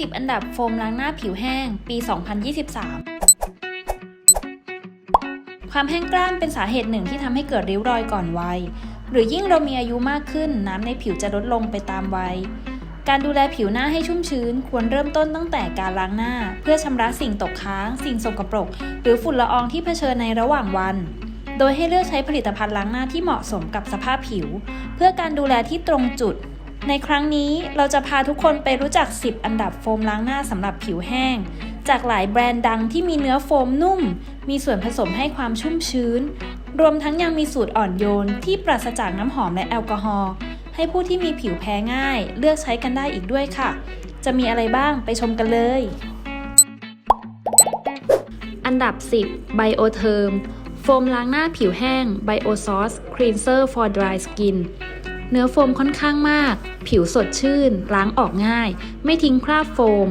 10 อันดับโฟมล้างหน้าผิวแห้ง ปี 2023 ความแห้งกร้านเป็นสาเหตุหนึ่งที่ทำให้เกิดริ้วรอยก่อนวัย หรือยิ่งเรามีอายุมากขึ้นน้ำในผิวจะลดลงไปตามวัย การดูแลผิวหน้าให้ชุ่มชื้น ควรเริ่มต้นตั้งแต่การล้างหน้า เพื่อชำระสิ่งตกค้าง สิ่งสกปรก หรือฝุ่นละอองที่เผชิญในระหว่างวันโดยให้เลือกใช้ผลิตภัณฑ์ล้างหน้าที่เหมาะสมกับสภาพผิว เพื่อการดูแลที่ตรงจุด ในครั้งนี้เราจะพาทุกคนไปรู้จัก 10 อันดับโฟมล้างหน้าสำหรับผิวแห้ง จากหลายแบรนด์ดังที่มีเนื้อโฟมนุ่ม มีส่วนผสมให้ความชุ่มชื้น รวมทั้งยังมีสูตรอ่อนโยน ที่ปราศจากน้ำหอมและแอลกอฮอล์ให้ผู้ที่มีผิวแพ้ง่าย เลือกใช้กันได้อีกด้วยค่ะ จะมีอะไรบ้างไปชมกันเลย อันดับ 10 Biotherm โฟมล้างหน้าผิวแห้ง Biosource Cleanser for Dry Skin เนื้อโฟมค่อนข้างมาก ผิวสดชื่น ล้างออกง่าย ไม่ทิ้งคราบโฟม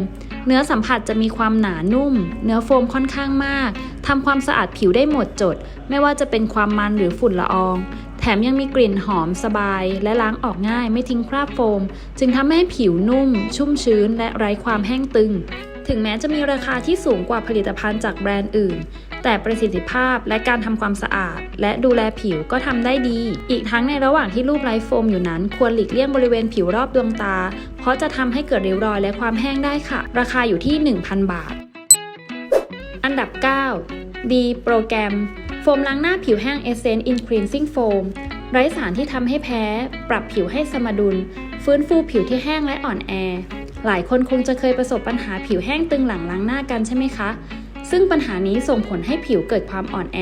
เนื้อสัมผัสจะมีความหนานุ่ม เนื้อโฟมค่อนข้างมากทำความสะอาดผิวได้หมดจด ไม่ว่าจะเป็นความมันหรือฝุ่นละออง แถมยังมีกลิ่นหอมสบาย และล้างออกง่าย ไม่ทิ้งคราบโฟม จึงทำให้ผิวนุ่ม ชุ่มชื้นและไร้ความแห้งตึง ถึงแม้จะมีราคาที่สูงกว่าผลิตภัณฑ์จากแบรนด์อื่น แต่ประสิทธิภาพและการทำความสะอาด และดูแลผิวก็ทำได้ดี อีกทั้งในระหว่างที่รูปไร้โฟมอยู่นั้น ควรหลีกเลี่ยงบริเวณผิวรอบดวงตา เพราะจะทำให้เกิดริ้วรอยและความแห้งได้ค่ะ ราคาอยู่ที่ 1,000 บาท อันดับ 9 D โปรแกรมโฟมล้างหน้าผิวแห้ง Essence Increasing Foam ไร้สารที่ทำให้แพ้ ปรับผิวให้สมดุล ฟื้นฟูผิวที่แห้งและอ่อนแอ หลายคนคงจะเคยประสบปัญหาผิวแห้งตึงหลังล้างหน้ากันใช่ไหมคะ ซึ่งปัญหานี้ส่งผลให้ผิวเกิดความอ่อนแอ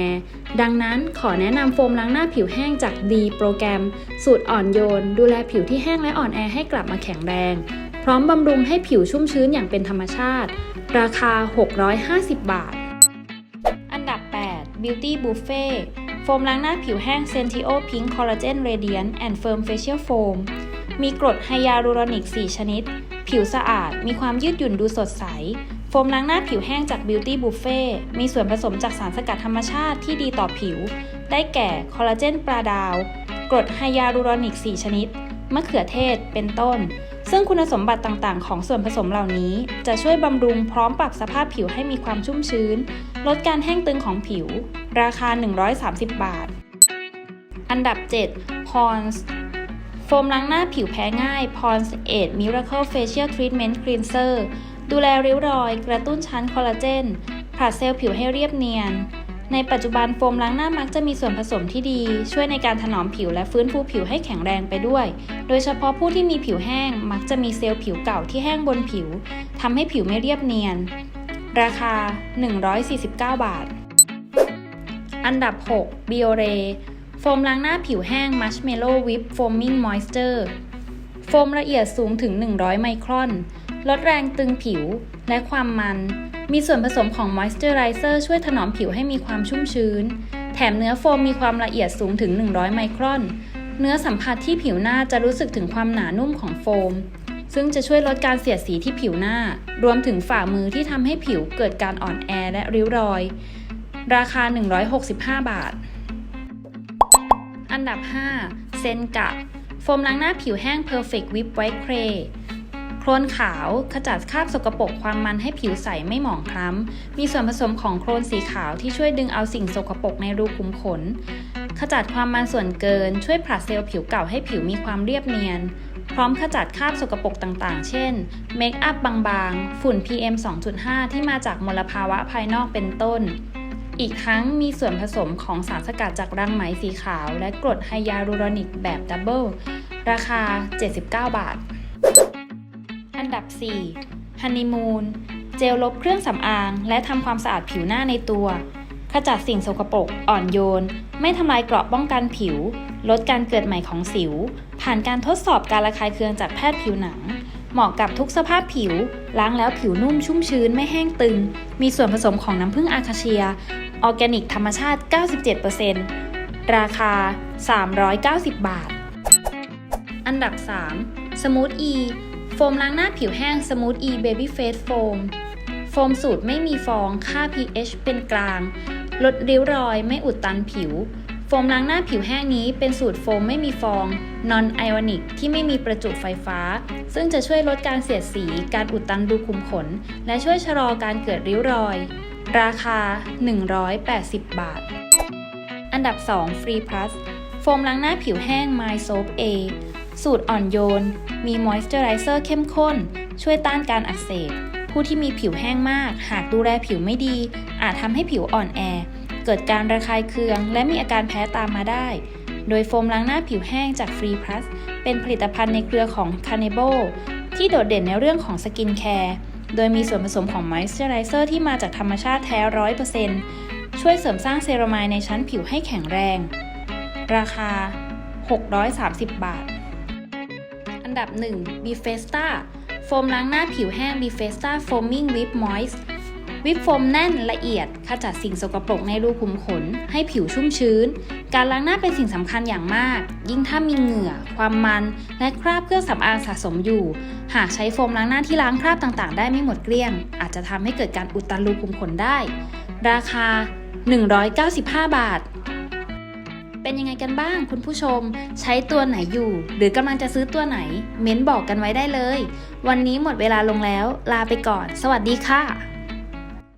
ดังนั้นขอแนะนำโฟมล้างหน้าผิวแห้งจาก D โปรแกรม สูตรอ่อนโยน ดูแลผิวที่แห้งและอ่อนแอให้กลับมาแข็งแรง พร้อมบำรุงให้ผิวชุ่มชื้นอย่างเป็นธรรมชาติ ราคา 650 บาท อันดับ 8 Beauty Buffet โฟมล้างหน้าผิวแห้ง Sentio Pink Collagen Radiant and Firm Facial Foam มีกรดไฮยาลูรอนิก 4 ชนิด ผิวสะอาด มีความยืดหยุ่นดูสดใส โฟมล้างหน้าผิวแห้งจาก Beauty Buffet มีส่วนผสมจากสารสกัดธรรมชาติที่ดีต่อผิว ได้แก่คอลลาเจนปลาดาว กรดไฮยาลูรอนิก 4 ชนิด มะเขือเทศ เป็นต้น ซึ่งคุณสมบัติต่างๆ ของส่วนผสมเหล่านี้ จะช่วยบำรุงพร้อมปรับสภาพผิวให้มีความชุ่มชื้น ลดการแห้งตึงของผิว ราคา 130 บาท อันดับ 7 Pons โฟมล้างหน้าผิวแพ้ง่าย Pond's 8 Miracle Facial Treatment Cleanser ดูแลริ้วรอย กระตุ้นชั้นคอลลาเจนผลัดเซลล์ผิวให้เรียบเนียน ในปัจจุบันโฟมล้างหน้ามักจะมีส่วนผสมที่ดี ช่วยในการถนอมผิวและฟื้นฟูผิวให้แข็งแรงไปด้วย โดยเฉพาะผู้ที่มีผิวแห้ง มักจะมีเซลล์ผิวเก่าที่แห้งบนผิวทำให้ผิวไม่เรียบเนียน ราคา 149 บาท อันดับ 6 Biore โฟมล้างหน้าผิวแห้ง Marshmallow Whip Foaming Moisture โฟมละเอียดสูงถึง 100 ไมครอน ลดแรงตึงผิวและความมัน มีส่วนผสมของ Moisturizer ช่วยถนอมผิวให้มีความชุ่มชื้น แถมเนื้อโฟมมีความละเอียดสูงถึง 100 ไมครอน เนื้อสัมผัสที่ผิวหน้าจะรู้สึกถึงความหนานุ่มของโฟม ซึ่งจะช่วยลดการเสียดสีที่ผิวหน้า รวมถึงฝ่ามือที่ทำให้ผิวเกิดการอ่อนแอและริ้วรอย ราคา 165 บาท อันดับ 5 เซนกะ โฟมล้างหน้าผิวแห้ง Perfect Whip White Clay โคลนขาวขจัดคราบสกปรกความมันให้ผิวใสไม่หมองคล้ำ มีส่วนผสมของโคลนสีขาวที่ช่วยดึงเอาสิ่งสกปรกในรูขุมขน ขจัดความมันส่วนเกิน ช่วยผลัดเซลล์ผิวเก่าให้ผิวมีความเรียบเนียน พร้อมขจัดคราบสกปรกต่างๆ เช่น เมคอัพบางๆ ฝุ่น PM 2.5 ที่มาจากมลภาวะภายนอกเป็นต้น อีกทั้งมีส่วนผสมของสารสกัดจากรังไหมสีขาว และกรดไฮยาลูรอนิกแบบดับเบิลราคา 79 บาท อันดับ 4 ฮันนีมูน เจลลบเครื่องสำอาง และทำความสะอาดผิวหน้าในตัว ขจัดสิ่งสกปรกอ่อนโยน ไม่ทำลายเกราะป้องกันผิว ลดการเกิดใหม่ของสิว ผ่านการทดสอบการระคายเคืองจากแพทย์ผิวหนังเหมาะกับทุกสภาพผิว ล้างแล้วผิวนุ่มชุ่มชื้นไม่แห้งตึง มีส่วนผสมของน้ำผึ้งอาคาเชีย ออร์แกนิกธรรมชาติ 97%ราคา 390 บาท อันดับ 3 Smooth E โฟมล้างหน้าผิวแห้ง Smooth E Baby Face Foam โฟมสูตรไม่มีฟอง ค่า pH เป็นกลาง ลดริ้วรอยไม่อุดตันผิว โฟมล้างหน้าผิวแห้งนี้เป็นสูตรโฟมไม่มีฟอง non ionic ที่ไม่มีประจุไฟฟ้า ซึ่งจะช่วยลดการเสียดสี การอุดตันรูขุมขน และช่วยชะลอการเกิดริ้วรอย ราคา 180 บาท อันดับ 2 Free Plus โฟมล้างหน้าผิวแห้ง My Soap A สูตรอ่อนโยน มีมอยส์เจอไรเซอร์เข้มข้น ช่วยต้านการอักเสบ ผู้ที่มีผิวแห้งมาก หากดูแลผิวไม่ดี อาจทำให้ผิวอ่อนแอ เกิดการระคายเคือง และมีอาการแพ้ตามมาได้ โดยโฟมล้างหน้าผิวแห้งจาก Free Plus เป็นผลิตภัณฑ์ในเครือของ c a n e b o ที่โดดเด่นในเรื่องของสกินแคร์ โดยมีส่วนผสมของมอยส์เจอไรเซอร์ที่มาจากธรรมชาติแท้100%ช่วยเสริมสร้างเซรามายในชั้นผิวให้แข็งแรง ราคา 630 บาท อันดับ 1 Bifesta โฟมล้างหน้าผิวแห้ง Bifesta Foaming Whip Moist วิปโฟมแน่นละเอียดขจัดสิ่งสกปรกในรูขุมขน ให้ผิวชุ่มชื้น การล้างหน้าเป็นสิ่งสำคัญอย่างมาก ยิ่งถ้ามีเหงื่อ ความมัน และคราบเครื่องสำอางสะสมอยู่ หากใช้โฟมล้างหน้าที่ล้างคราบต่างๆ ได้ไม่หมดเกลี้ยง อาจจะทำให้เกิดการอุดตันรูขุมขนได้ ราคา 195 บาทเป็นยังไงกันบ้างคุณผู้ชม ใช้ตัวไหนอยู่ หรือกำลังจะซื้อตัวไหน เม้นบอกกันไว้ได้เลย วันนี้หมดเวลาลงแล้ว ลาไปก่อน สวัสดีค่ะ